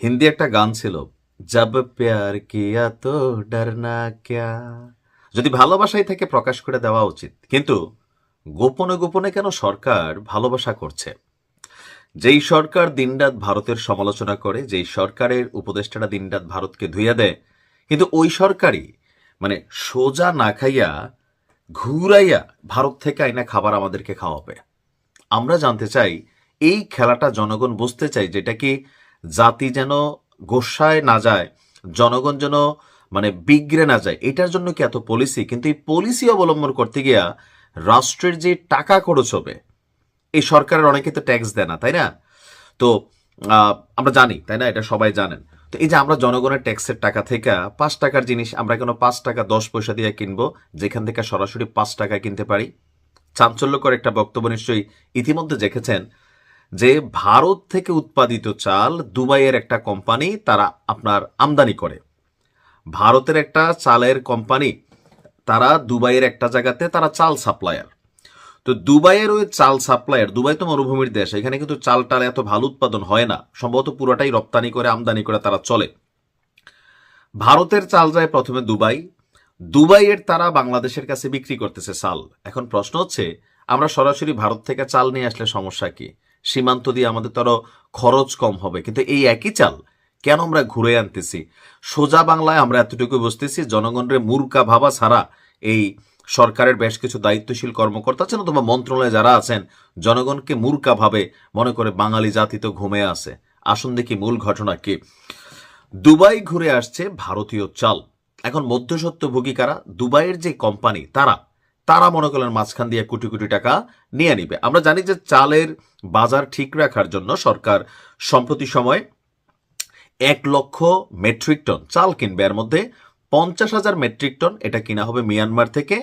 হিন্দি একটা গান ছিল, জব প্যার কিয়া তো ডরনা ক্যা? যদি ভালোবাসাই থেকে প্রকাশ করে দেওয়া উচিত, কিন্তু গোপনে গোপনে কেন সরকার ভালোবাসা করছে? যেই সরকার দিনরাত ভারতের সমালোচনা করে, যেই সরকারের উপদেষ্টারা দিনরাত ভারতকে ধুইয়া দেয়, কিন্তু ওই সরকারই মানে সোজা না খাইয়া, ঘুরাইয়া ভারত থেকে আইনা খাবার আমাদেরকে খাওয়াবে। আমরা জানতে চাই, এই খেলাটা জনগণ বুঝতে চাই যেটা কি জাতি যেন গোসায় না যায়, জনগণ যেন মানে বিগড়ে না যায়, এটার জন্য কি এত পলিসি কিন্তু এই পলিসি অবলম্বন করতে গিয়া রাষ্ট্রের যে টাকা খরচ হবে, এই সরকারের অনেকে তো ট্যাক্স দেয় না, তাই না? তো আমরা জানি, তাই না? এটা সবাই জানেন। তো এই যে আমরা জনগণের ট্যাক্সের টাকা থেকে পাঁচ টাকার জিনিস আমরা কেন পাঁচ টাকা দশ পয়সা দিয়ে কিনবো, যেখান থেকে সরাসরি পাঁচ টাকায় কিনতে পারি? চাঞ্চল্যকর একটা বক্তব্য নিশ্চয়ই ইতিমধ্যে দেখেছেন। যে ভারত থেকে উৎপাদিত চাল দুবাইয়ের একটা কোম্পানি তারা আপনার আমদানি করে। ভারতের একটা চালের কোম্পানি তারা দুবাইয়ের একটা জায়গাতে তারা চাল সাপ্লায়ার। তো দুবাইয়ের ওই চাল সাপ্লায়ার, দুবাই তো মরুভূমির দেশ, এখানে কিন্তু চাল টাল এত ভালো উৎপাদন হয় না, সম্ভবত পুরোটাই রপ্তানি করে, আমদানি করে তারা চলে। ভারতের চাল যায় প্রথমে দুবাই। দুবাইয়ের তারা বাংলাদেশের কাছে বিক্রি করতেছে চাল। এখন প্রশ্ন হচ্ছে, আমরা সরাসরি ভারত থেকে চাল নিয়ে আসলে সমস্যা কি? সীমান্ত দিয়ে আমাদের তো আরও খরচ কম হবে। কিন্তু এই একই চাল কেন আমরা ঘুরে আনতেছি? সোজা বাংলায় আমরা এতটুকু বুঝতেছি, জনগণের মূর্খা ভাবা ছাড়া এই সরকারের বেশ কিছু দায়িত্বশীল কর্মকর্তা আছেন অথবা মন্ত্রণালয়ে যারা আছেন, জনগণকে মূর্খা ভাবে মনে করে বাঙালি জাতি তো ঘুমে আছে। আসুন দেখি মূল ঘটনা কি। দুবাই ঘুরে আসছে ভারতীয় চাল। এখন মধ্যসত্ত্বভোগী কারা? দুবাইয়ের যে কোম্পানি, তারা তারা মনে করলেন মাঝখান দিয়ে কোটি কোটি টাকা নিয়ে নিবে। আমরা জানি যে চালের বাজার ঠিক রাখার জন্য সরকার সম্প্রতি সময় এক লক্ষ মেট্রিক টন চাল কিনবে। এর মধ্যে পঞ্চাশ হাজার মেট্রিক টন এটা কিনা হবে মিয়ানমার থেকে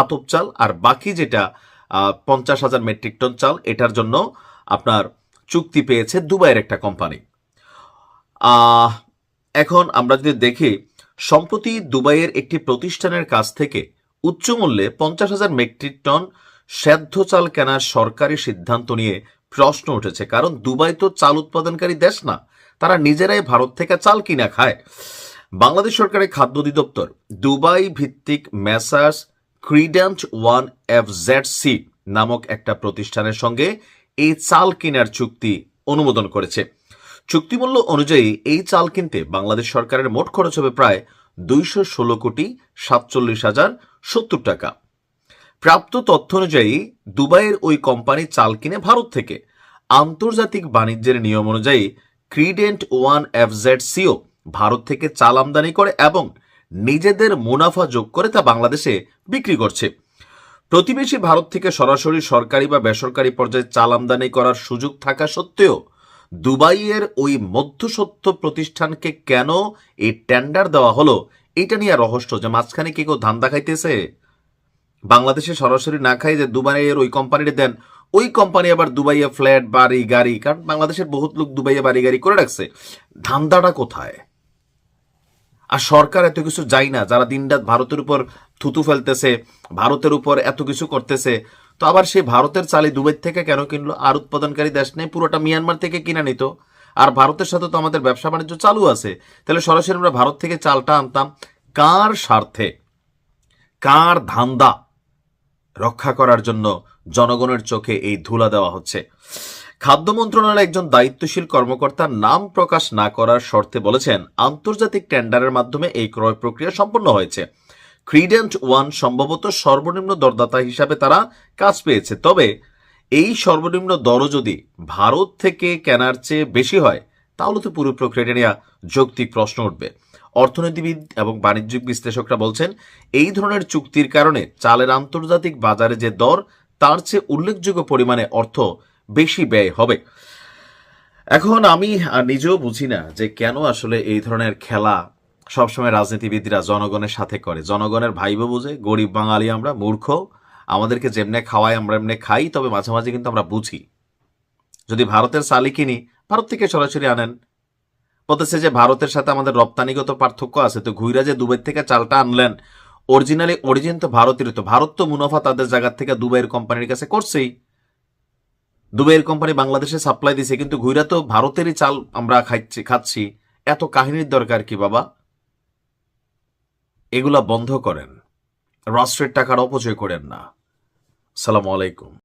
আতপ চাল, আর বাকি যেটা পঞ্চাশ হাজার মেট্রিক টন চাল, এটার জন্য আপনার চুক্তি পেয়েছে দুবাইয়ের একটা কোম্পানি। এখন আমরা যদি দেখি, সম্প্রতি দুবাইয়ের একটি প্রতিষ্ঠানের কাছ থেকে উচ্চ মূল্যে পঞ্চাশ হাজার মেট্রিক টন সেদ্ধ চাল কেনার সরকারি সিদ্ধান্ত নিয়ে প্রশ্ন উঠেছে। কারণ দুবাই তো চাল উৎপাদনকারী দেশ না, তারা নিজেরাই ভারত থেকে চাল কিনা খায়। বাংলাদেশ সরকারের খাদ্য অধিদপ্তর, দুবাই ভিত্তিক Messrs Credent one F Z C নামক একটা প্রতিষ্ঠানের সঙ্গে এই চাল কেনার চুক্তি অনুমোদন করেছে। চুক্তিমূল্য অনুযায়ী এই চাল কিনতে বাংলাদেশ সরকারের মোট খরচ হবে প্রায় দুইশো ষোলো কোটি সাতচল্লিশ হাজার সত্তর টাকা। প্রাপ্ত তথ্য অনুযায়ী, দুবাইয়ের ওই কোম্পানি চাল কিনে ভারত থেকে। আন্তর্জাতিক বাণিজ্যের নিয়ম অনুযায়ী Credent one FZ CO Bharat থেকে চাল আমদানি করে এবং নিজেদের মুনাফা যোগ করে তা বাংলাদেশে বিক্রি করছে। প্রতিবেশী ভারত থেকে সরাসরি সরকারি বা বেসরকারি পর্যায়ে চাল আমদানি করার সুযোগ থাকা সত্ত্বেও, দুবাইয়ের ওই মধ্যসত্ত্ব প্রতিষ্ঠানকে কেন এই টেন্ডার দেওয়া হলো এটা নিয়ে রহস্য যে মাঝখানে কি কেউ ধান্দা খাইতেছে? বাংলাদেশে সরাসরি না খাই যে দুবাইয়ের ওই কোম্পানিটা দেন, ওই কোম্পানি আবার দুবাইয়ে ফ্ল্যাট বাড়ি, গাড়ি, কারণ বাংলাদেশের বহুত লোক দুবাইয়ে বাড়ি, গাড়ি করে রাখছে। ধান্দাটা কোথায়? আর সরকার এত কিছু যাই না, যারা দিনরাত ভারতের উপর থুতু ফেলতেছে, ভারতের উপর এত কিছু করতেছে, তো আবার সেই ভারতের চালি দুবাই থেকে কেন কিনলো? আর উৎপাদনকারী দেশ নেই, পুরোটা মিয়ানমার থেকে কিনে নিত। আর ভারতের সাথে তো আমাদের ব্যবসা বাণিজ্য চালু আছে। তাহলে সরাসরি আমরা ভারত থেকে চালটা আনতাম কার স্বার্থে? কার ধান্দা রক্ষা করার জন্য জনগণের চোখে এই ধুলা দেওয়া হচ্ছে? খাদ্য মন্ত্রণালয়ের একজন দায়িত্বশীল কর্মকর্তা নাম প্রকাশ না করার শর্তে বলেছেন, আন্তর্জাতিক টেন্ডারের মাধ্যমে এই ক্রয় প্রক্রিয়া সম্পন্ন হয়েছে। ক্রিডেন্ট ওয়ান সম্ভবত সর্বনিম্ন দরদাতা হিসাবে তারা কাজ পেয়েছে। তবে এই সর্বনিম্ন দরও যদি ভারত থেকে কেনার চেয়ে বেশি হয়, তাহলে তো পুরো প্রক্রিয়াটা নিয়ে যৌক্তিক প্রশ্ন উঠবে। অর্থনীতিবিদ এবং বাণিজ্যিক বিশ্লেষকরা বলছেন, এই ধরনের চুক্তির কারণে চালের আন্তর্জাতিক বাজারে যে দর, তার চেয়ে উল্লেখযোগ্য পরিমাণে অর্থ বেশি ব্যয় হবে। এখন আমি নিজেও বুঝি না যে কেন আসলে এই ধরনের খেলা সবসময় রাজনীতিবিদরা জনগণের সাথে করে। জনগণের ভাইব বুঝে, গরিব বাঙালি আমরা, মূর্খ। আমাদেরকে যেমনে খাওয়াই আমরা এমনি খাই, তবে মাঝে মাঝে কিন্তু আমরা বুঝি। যদি ভারতের চালি কিনি ভারত থেকে সরাসরি আনেন। বলতেছে যে ভারতের সাথে আমাদের রপ্তানিগত পার্থক্য আছে, তো ঘুইরা যে দুবাই থেকে চালটা আনলেন অরিজিনালি অরিজিন তো ভারতেরই তো। ভারত তো মুনাফা তাদের জায়গার থেকে দুবাইয়ের কোম্পানির কাছে করছেই। দুবাইয়ের কোম্পানি বাংলাদেশে সাপ্লাই দিছে, কিন্তু ঘুরা তো ভারতেরই চাল আমরা খাচ্ছি খাচ্ছি। এত কাহিনীর দরকার কি বাবা? এগুলা বন্ধ করেন। রাষ্ট্রের টাকার অপচয় করেন না। সালাম আলাইকুম।